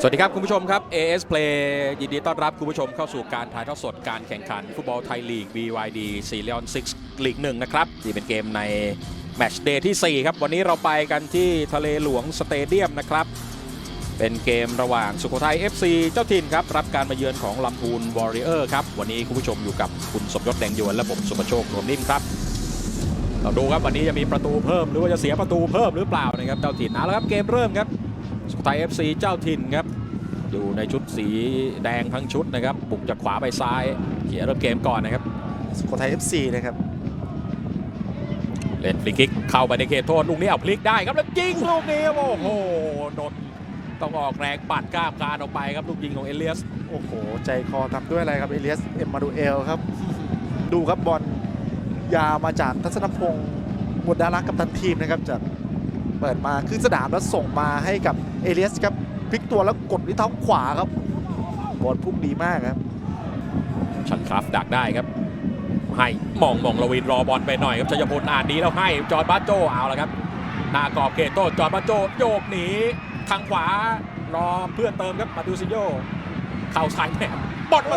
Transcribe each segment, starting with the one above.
สวัสดีครับ คุณผู้ชมครับ AS Play ยินดีต้อนรับคุณผู้ชมเข้าสู่การถ่ายทอดสดการแข่งขัน ฟุตบอลไทยลีก BYD 4 l e o n 6ลีก1นะครับที่เป็นเกมในแมตช์เดย์ที่ 4 ครับ วันนี้เราไปกันที่ทะเลหลวงสเตเดียมนะครับ เป็นเกมระหว่างสุโขทัย FC เจ้าถิ่นครับ รับการมาเยือนของลำพูนวอริเออร์ครับ วันนี้คุณผู้ชมอยู่กับคุณสมยศแดงยวนและผมสุประโชคนวมนิ่มครับเราดูครับวันนี้จะมีประตูเพิ่มหรือว่าจะเสียประตูเพิ่มหรือเปล่านะครับเจ้าถิ่นเอาละครับเกมเริ่มครับ สุโขทัย FC เจ้าถิ่นครับ อยู่ในชุดสีแดงทั้งชุดนะครับ บุกจากขวาไปซ้ายเขียร์เริ่มเกมก่อนนะครับสุโขทัย FC นะครับเล่นฟรีคิกเข้าไปในเขตโทษลูกนี้เอาพลิกได้ครับแล้วยิงลูกนี้ครับโอ้โหนนท์ต้องออกแรงปัดก้ามคานออกไปครับลูกยิงของเอเลียสโอ้โห ใจคอทำด้วยอะไรครับเอเลียสเอ็มมาดูเอลครับ ดูครับบอลยาวมาจากทัศนพงศ์บุตรดารักกับทันทีมนะครับจากเปิดมาขึ้นสนามแล้วส่งมาให้กับ เอเลียสครับพลิกตัวแล้วกดด้วยเท้าขวาครับบอลพุ่งดีมากครับ ชันคราฟดักได้ครับ ให้มองมองลวินรอบอลไปหน่อยครับชัยพลอ่านดีแล้วให้จอร์นบาโจเอาละครับหน้ากรอบเขตโต้จอร์นบาโจโยกหนีทางขวารอเพื่อนเติมครับมาดูซิโยเข่าซ้ายแหนมบอลมา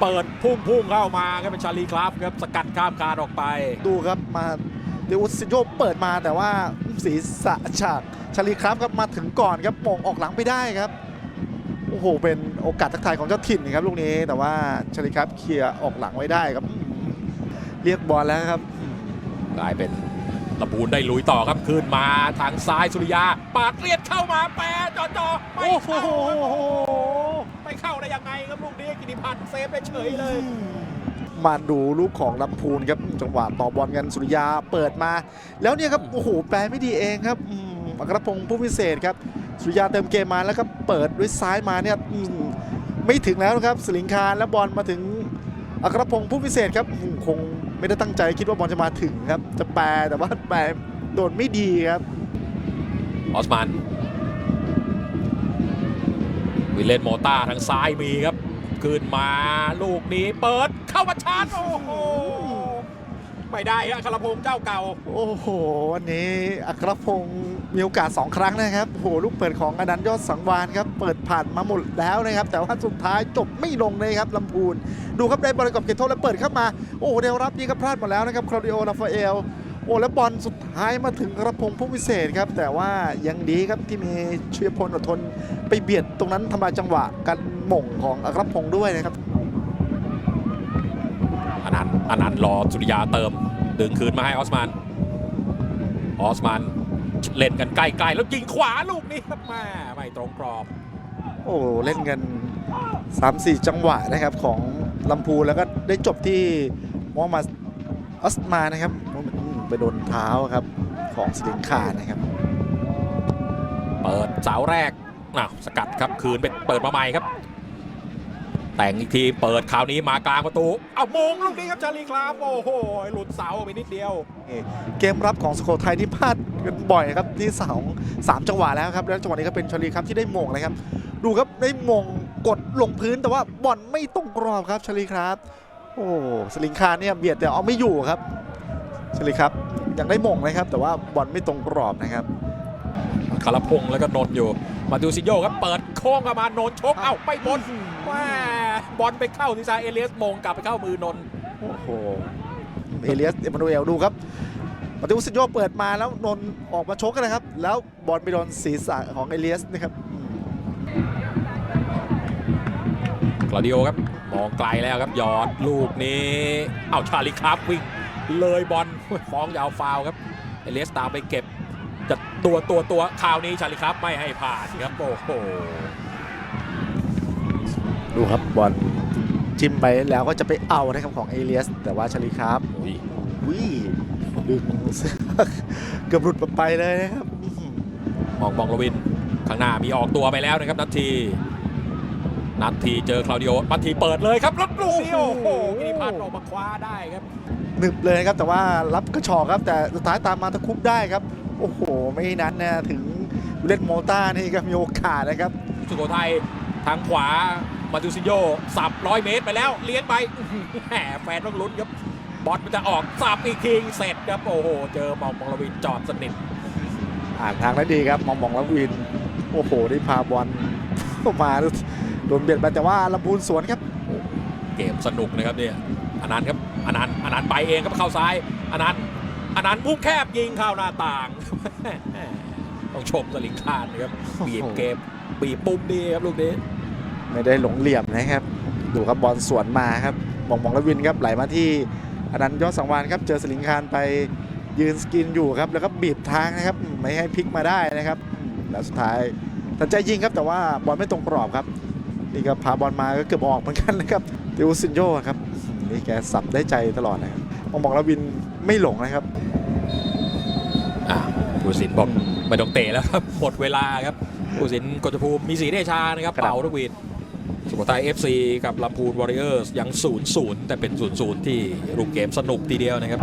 เปิดพุ่งพุ่งเข้ามาครับเป็นชาลีคราฟครับสกัดข้ามคานออกไป ดูครับมา เดวุสซิโยเปิดมาแต่ว่าศีรษะฉากชาลีครับครับมาถึงก่อนครับโป่งออกหลังไม่ได้ครับโอ้โหเป็นโอกาสทักทายของเจ้าถิ่นนะครับลูกนี้แต่ว่าชาลีครับเคลียร์ออกหลังไว้ได้ครับ เรียกบอลแล้วครับกลายเป็นลำพูนได้ลุยต่อครับขึ้นมาทางซ้ายสุริยา ปาดเลียดเข้ามาแปรจอจอไม่โอ้โหเข้าไม่เข้าได้ยังไงครับลูกนี้กิติพันธ์เซฟได้เฉยเลย มาดูลูกของลำพูนครับจังหวะต่อบอลกันสุริยาเปิดมา แล้วเนี่ยครับโอ้โหแปลไม่ดีเองครับอัครพงศ์ผู้พิเศษครับสุริยาเติมเกมมาแล้วก็เปิดด้วยซ้ายมาเนี่ยไม่ถึงแล้วนะครับสลิงคารแล้วบอลมาถึงอัครพงศ์ผู้พิเศษครับคงไม่ได้ตั้งใจคิดว่าบอลจะมาถึงครับ จะแปลแต่ว่าแปลโดนไม่ดีครับออสมานวิเลนโมต้าทางซ้ายมีครับ ขึ้นมาลูกนี้เปิดเข้ามาชาร์จโอ้โหไม่ได้ฮะครพงษ์เจ้าเก่า โอ้โห วันนี้อัครพงศ์มีโอกาส 2 ครั้งนะครับโอ้โหลูกเปิดของอนันต์ยอดสังวานครับ เปิดผ่านมาหมดแล้วนะครับ แต่ว่าสุดท้ายจบไม่ลงเลยครับลำพูน ดูครับได้บอลกับเกตโทษแล้วเปิดเข้ามา โอ้โหเดวรับนี่ก็พลาดหมดแล้วนะครับคลาดิโอลาฟาเอล โอ้แล้วบอลสุดท้ายมาถึงกระพงศ์ผู้วิเศษครับ แต่ว่ายังดีครับที่มีชุยพลอดทนไปเบียดตรงนั้นทำลายจังหวะกันหม่งของอัครพงศ์ด้วยนะครับอนันต์อนันต์รอสุริยาเติม ดึงคืนมาให้ออสมานออสมานเล่นกันใกล้ๆแล้วยิงขวาลูกนี้ครับแม่ไม่ตรงกรอบ โอ้เล่นกัน 3-4 จังหวะนะครับของลำพูนแล้วก็ได้จบที่มอมาอัสมานะครับอืม ไปโดนเท้าครับของสลิงคานะครับ เปิดเสาแรกอ้าวสกัดครับคืนไปเปิดมาใหม่ครับ แต่งอีกทีเปิดคราวนี้มากลางประตูเอามงลูกนี้ครับชาลีคลาฟโอ้โหหลุดเสาไปนิดเดียว เกมรับของสุโขทัยที่พลาดกันบ่อยครับที่สองสามจังหวะแล้วครับแล้วจังหวะนี้ก็เป็นชลีครับที่ได้มงนะครับ ดูครับได้มงกดลงพื้นแต่ว่าบอลไม่ตรงกรอบครับชลีครับ โอ้สลิงคาเนี่ยเบียดแต่เอาไม่อยู่ครับ ชลีครับยังได้มงนะครับ แต่ว่าบอลไม่ตรงกรอบนะครับคารพงษ์แล้วก็นนท์อยู่ มาดูซิโยครับเปิดโค้งเข้ามานนท์ชกเอ้าไม่บนแม่บอลไปเข้าที่ซายเอเลียสมงกลับไปเข้ามือนนท์โอ้โหเอเลียสเอมานูเอลดูครับมาติวุสโยเปิดมาแล้วนนท์ออกมาชกกันนะครับ แล้วบอลไปโดนศีรษะของเอเลียสนะครับอืมคลาดิโอครับมองไกลแล้วครับหยอดลูกนี้ เอาชาลิครับวิ่ง เลยบอลฟ้องยาวฟาวล์ครับเอเลียสตามไปเก็บจะตัวตัวตัวคราวนี้ชาลิครับไม่ให้ผ่านครับโอ้โหดูครับบอลจิ้มไปแล้วก็จะไปเอานะครับของเอเลียส แต่ว่าชาลีครับอุ้ยวิดึงเสื้อเกือบหลุดไปเลยนะครับอื้อหือมองบองลวินข้างหน้ามีออกตัวไปแล้วนะครับนัทที นัททีเจอคลาดิโอนัททีเปิดเลยครับแล้วลูกนี้โอ้โหกิติพันธ์ออกมาคว้าได้ครับหนึบเลยนะครับแต่ว่ารับกระชอกครับ แต่สุดท้ายตามมาตะคุบได้ครับ โอ้โห ไม่นั้นนะถึงวิลเลนโมต้านี่ก็มีโอกาสนะครับ สุโขทัยทางขวามาดูซิโยสับร้อยเมตรไปแล้ว เลี้ยงไปอื้อหือแหมแฟนต้องลุ้นครับ บอลมันจะออกสับอีกทีเสร็จครับ โอ้โห เจอมองมองลวินจอดสนิทอ่านทางได้ดีครับมองมองแล้ววิน โอ้โห ได้พาบอลเข้ามาโดนเบียดไปแต่ว่าลำพูนสวนครับ เกมสนุกนะครับเนี่ยอนันต์ครับอนันต์อนันต์ไปเองครับเข้าซ้ายอนันต์อนันต์มุมแคบยิงเข้าหน้าต่าง ต้องชมสลิงคานนะครับโอ้โหบีบเกมบีบปุ่มดีครับลูกนี้ไม่ได้หลงเหลี่ยมนะครับ ดูครับบอลสวนมาครับมองมองและวินครับไหลมาที่อนันต์ยอดสังวานครับเจอสลิงคารไปยืนสกินอยู่ครับ แล้วก็บีบทางนะครับ ไม่ให้พลิกมาได้นะครับ แล้วสุดท้ายตัดใจยิงครับแต่ว่าบอลไม่ตรงกรอบครับ นี่ก็พาบอลมาก็เกือบออกเหมือนกันนะครับติวซินโยครับนี่แกสับได้ใจตลอดนะครับมองมองและวินไม่หลงนะครับอ่าผู้สินบอกไม่ต้องเตะแล้วครับหมดเวลาครับผู้สินกฤษภูมิมีสีเดชานะครับครับเป่าทุกวีนสุโขทัย FC กับลำพูนวอริเออร์สยัง 0 0 แต่เป็น 0 0 ที่รูปเกมสนุกทีเดียวนะครับ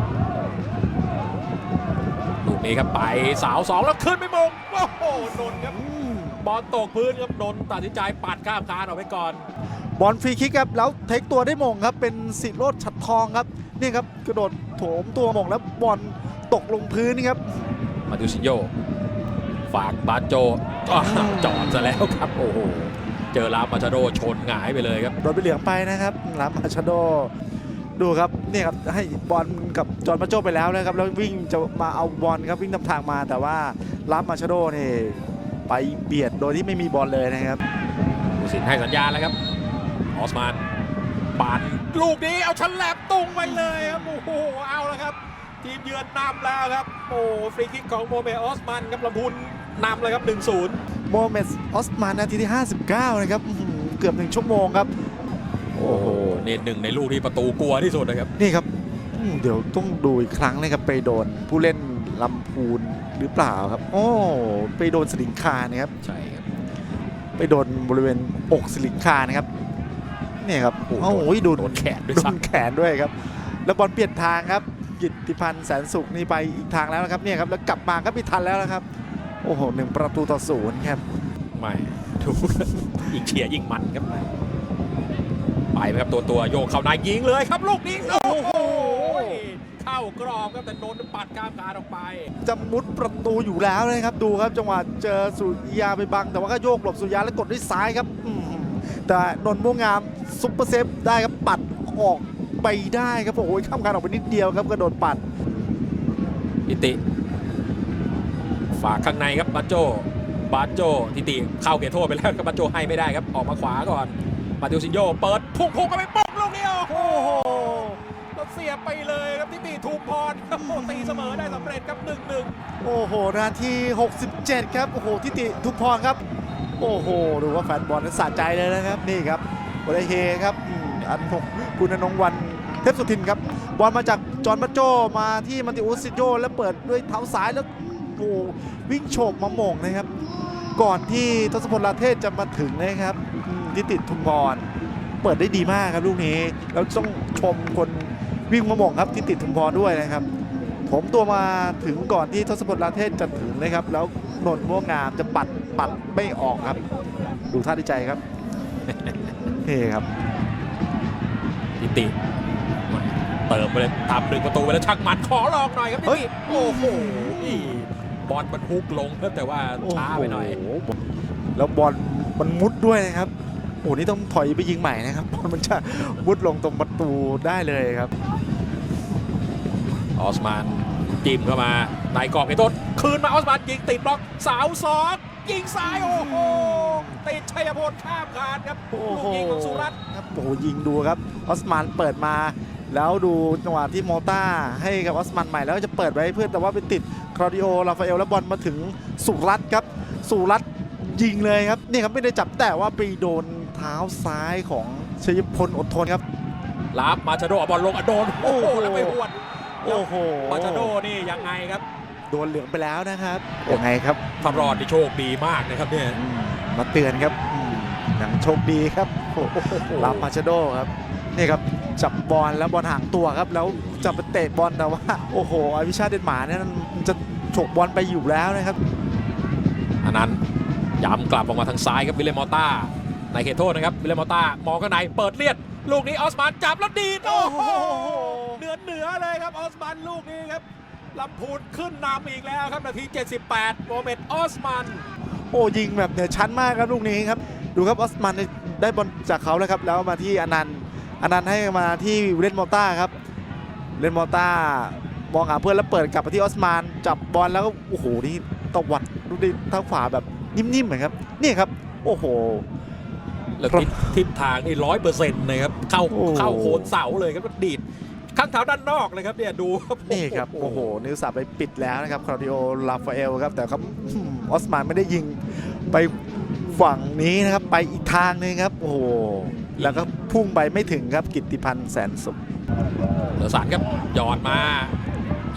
ลูกนี้ครับไปสาวสองแล้วขึ้นไปมงโอ้โหนนท์ครับ บอลตกพื้นครับนนท์ตัดสินใจปัดข้ามคานออกไปก่อน บอลฟรีคิกครับแล้วเทคตัวได้มงครับเป็นสิโรดฉัดทองครับนี่ครับกระโดดโถมตัวมงแล้วบอลตกลงพื้นนี่ครับมาดูซินโยฝากบาโจอ้าวจอดซะแล้วครับโอ้โหเจอลามาชาโดชนหงายไปเลยครับโดนไปเหลืองไปนะครับลามาชาโดดูครับนี่ครับให้บอลกับจอร์นมาโจไปแล้วนะครับแล้ววิ่งจะมาเอาบอลครับวิ่งนำทางมาแต่ว่าลามาชาโดนี่ ไปเบียดโดยที่ไม่มีบอลเลยนะครับผู้สินให้สัญญาณแล้วครับออสมานปั่นลูกนี้เอาฉลับตุงไปเลยครับโอ้โหเอาแล้วครับ ทีมเยือนนำแล้วครับโอ้ฟรีคิกของโมเมออสมันครับลำพูนนำเลยครับ 1-0 โมเมดออสมานนาทีที่ 59 นะครับอื้อหือเกือบหนึ่งชั่วโมงครับ โอ้โหนี่หนึ่งในลูกที่ประตูกลัวที่สุดนะครับ นี่ครับอืมเดี๋ยวต้องดูอีกครั้งนะครับไปโดนผู้เล่น ลำพูนหรือเปล่าครับ โอ้ไปโดนสลิงคานะครับใช่ครับไปโดนบริเวณอกสลิงคานะครับเนี่ยครับโอ้โหโอ้โหดูโดนแขนด้วยโดซ้ำนแขนด้วยครับ แล้วบอลเปลี่ยนทางครับกิตติพันธ์แสนสุขนี่ไปอีกทางแล้วนะครับเนี่ยครับแล้วกลับมาก็ไม่ทันแล้วนะครับ โอ้โหหนึ่งประตูต่อศูนย์ครับไม่ถูกยิงเฉียยิงมันครับไปไหมครับตัวตัวโยกเข้าในยิงเลยครับลูกนี้โอ้โห เข้ากรอบครับแต่โดนปัดกล้ามการออกไป จะมุดประตูอยู่แล้วนะครับดูครับจังหวะเจอสุริยาไปบัง แต่ว่าก็โยกหลบสุริยาแล้วกดด้วยซ้ายครับอื้อหือแต่นนท์ม่วงงามซุปเปอร์เซฟได้ครับปัดออกไปได้ครับโอ้โหข้ามการออกไปนิดเดียวครับกระโดดปัดทิติ ฝากข้างในครับบาโจบาโจทิติเข้าเขตโทษไปแล้วครับบาโจให้ไม่ได้ครับออกมาขวาก่อนมาติวซินโยเปิดพุ่งพุ่งกันไปปุ๊บลูกนี้โอ้โหแล้ว เสียบไปเลยครับทิติทูมพรครับโอ้ตีเสมอได้สำเร็จครับหนึ่งหนึ่งโอ้โหนาที 67 ครับ โอ้โหทิติทุกพรครับ โอ้โห ดูว่าแฟนบอลนั้นสะใจเลยนะครับ นี่ครับบอลเฮครับอืมอันของคุณอนงวันเทพสุทินครับ บอลมาจากจอห์นบัตโจมาที่มันติอุสซิโจแล้วเปิดด้วยเท้าซ้ายแล้วโอ้โหวิ่งโฉบมาโหม่งนะครับ ก่อนที่ทศพลลาเทศจะมาถึงนะครับอืมทิติทุมพร เปิดได้ดีมากครับลูกนี้ แล้วต้องชมคน วิ่งมาโหม่งครับทิติทุมพรด้วยนะครับ ผมตัวมาถึงก่อนที่ทศพลลาเทศจะถึงนะครับ แล้วนนท์ม่วงงามจะปัดปัดไม่ออกครับ ดูท่าดีใจครับเท่ครับทิติเติมไปเลยทำหนึ่งประตูไปแล้วชักหมัดขอลองหน่อยครับทิเฮ้ยติโอ้โหบอลมันฮุกลงครับแต่ว่าช้าไปหน่อยโโแล้วบอลมันมุดด้วยนะครับโอ้นี่ต้องถอยไปยิงใหม่นะครับบอลมันจะมุดลงตรงประตูได้เลยครับออสมานจิ้มเข้ามาในกรอบไอ้ต้นคืนมาออสมานยิงติดบล็อกสาวสองยิงซ้ายโอ้โหติดชัยพลข้ามคานครับโอ้ลูกโหยิงของสุรัตน์ครับโอ้โหยิงดูครับออสมานเปิดมา แล้วดูจังหวะที่โมต้าให้กับออสมันใหม่แล้วก็จะเปิดไว้เพื่อนแต่ว่าไปติดคลอดิโอราฟาเอลแล้วบอลมาถึงสุรัตน์ครับสุรัตน์ยิงเลยครับนี่ครับไม่ได้จับแต่ว่าไปโดน เท้าซ้ายของชัยพลอดทนครับรับมาชาโดเอาบอลลงอะโดนโอ้โหโอ้โหแล้วไปหวดโอ้โหมาชาโดนี่ยังไงครับ โดนเหลืองไปแล้วนะครับยังไงครับถ้ารอดนี่โชคดีมากนะครับเนี่ยอืมมาเตือนครับอืมยังโชคดีครับโอ้โหรับมาชาโดครับนี่ครับจับบอลแล้วบอลห่างตัวครับ แล้วจะไปเตะบอลแต่ว่าโอ้โหอวิชาเดนหมาร์เนี่ยมันจะฉกบอลไปอยู่แล้วนะครับอันนั้นย้ำกลับออกมาทางซ้ายครับวิลเลมมอต้า ในเขตโทษนะครับวิลเลมมอต้ามองข้างในเปิดเลียด ลูกนี้ออสมานจับแล้วดีดโอ้โหเหนือเหนือเลยครับออสมานลูกนี้ครับลำพูนขึ้นนำอีกแล้วครับนาที 78โมเมนต์ออสมันโอ้ยิงแบบเหนือชั้นมากครับลูกนี้ครับ ดูครับออสมันได้บอลจากเขาเลยครับ แล้วมาที่อนันต์อนันต์ให้มาที่วิเลนมอต้าครับวิเลนมอต้ามองหาเพื่อนแล้วเปิดกลับไปที่ออสมานจับบอลแล้วก็โอ้โหนี่ตวัดลูกนี้ทางขวาแบบนิ่มๆเหมือนครับนี่ครับ โอ้โห แล้วทิศทิศทางนี่ร้อยเปอร์เซ็นต์นะครับ เข้าโอ้เข้าโคนเสาเลยครับดีดข้างเท้าด้านนอกเลยครับเนี่ยดูครับนี่ครับโอ้โห นิวสับไปปิดแล้วนะครับคลาดิโอลาฟาเอลครับแต่ครับอืมออสมานไม่ได้ยิงไปฝั่งนี้นะครับไปอีกทางหนึงครับโอ้โหแล้วก็พุ่งไปไม่ถึงครับกิตติพันธ์แสนสุขเดอสารครับหยอดมา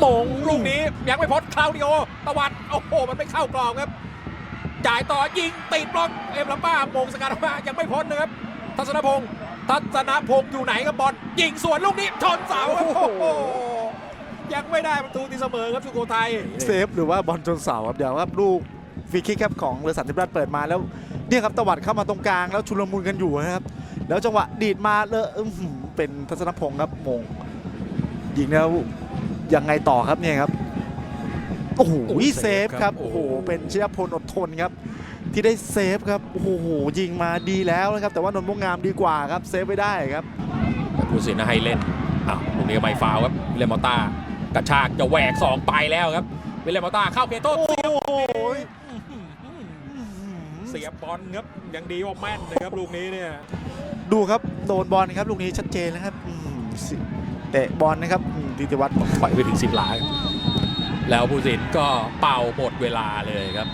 โมงลูกนี้ยังไม่พ้นคลาวดิโอตะวันโอ้โหมันไม่เข้ากรอบครับ จ่ายต่อยิงติดบล็อกเอ็มลัมบ้าโมงสกัดออกมายังไม่พ้นนะครับ ทัศนพงศ์ทัศนพงศ์อยู่ไหนกับบอลยิงสวนลูกนี้ชนเสาครับโอ้โหยังไม่ได้ประตูตีเสมอครับสุโขทัยเซฟหรือว่าบอลชนเสาครับเดี๋ยวครับลูกฟรีคิกครับของเรือสันติราชเปิดมาแล้วเนี่ยครับตวัดเข้ามาตรงกลางแล้วชุลมุนกันอยู่นะครับ แล้วจังหวะดีดมาเลยอื้อหือเป็นทัศนพงศ์ครับมงยิงแล้วยังไงต่อครับเนี่ยครับ โอ้โหโอ้โหเซฟครับโอ้โหเป็นชยพลอดทนครับ ที่ได้เซฟครับโอ้โหยิงมาดีแล้วนะครับ แต่ว่านนท์ม่วงงามดีกว่าครับเซฟไม่ได้ครับแต่ผู้สินให้เล่นอ้าวตรงนี้ก็ไม่ฟาวล์ครับวิลเลมมอต้ากระชากจะแหวกสองไปแล้วครับวิลเลมมอต้าเข้าเกโต้เสียบโอ้โหเสียบบอลครับยังดีว่าแม่นนะครับลูกนี้เนี่ยดูครับโดนบอลนะครับลูกนี้ชัดเจนนะครับอืมสิเตะบอลนะครับอืมธิติวัฒน์ปล่อยไปถึง10หลาครับ แล้วผู้สินก็เป่าหมดเวลาเลยครับ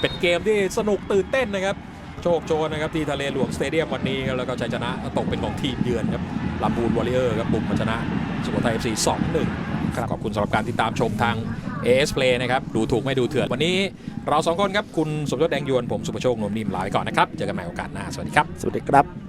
เป็นเกมที่สนุกตื่นเต้นนะครับ โชคโชนนะครับที่ทะเลหลวงสเตเดียมวันนี้ครับแล้วก็ชัยชนะตกเป็นของทีมเยือนครับลำบูนวอริเออร์ครับบุกมาชนะสุโขทัย FC 2-1ครับขอบคุณสำหรับการติดตามชมทาง AS Play นะครับ ดูถูกไม่ดูเถื่อนวันนี้เราสองคนครับ คุณสมยศแดงยวน ผมสุภโชคนวมนิ่มลาไปก่อนนะครับ เจอกันใหม่โอกาสหน้า สวัสดีครับ สวัสดีครับ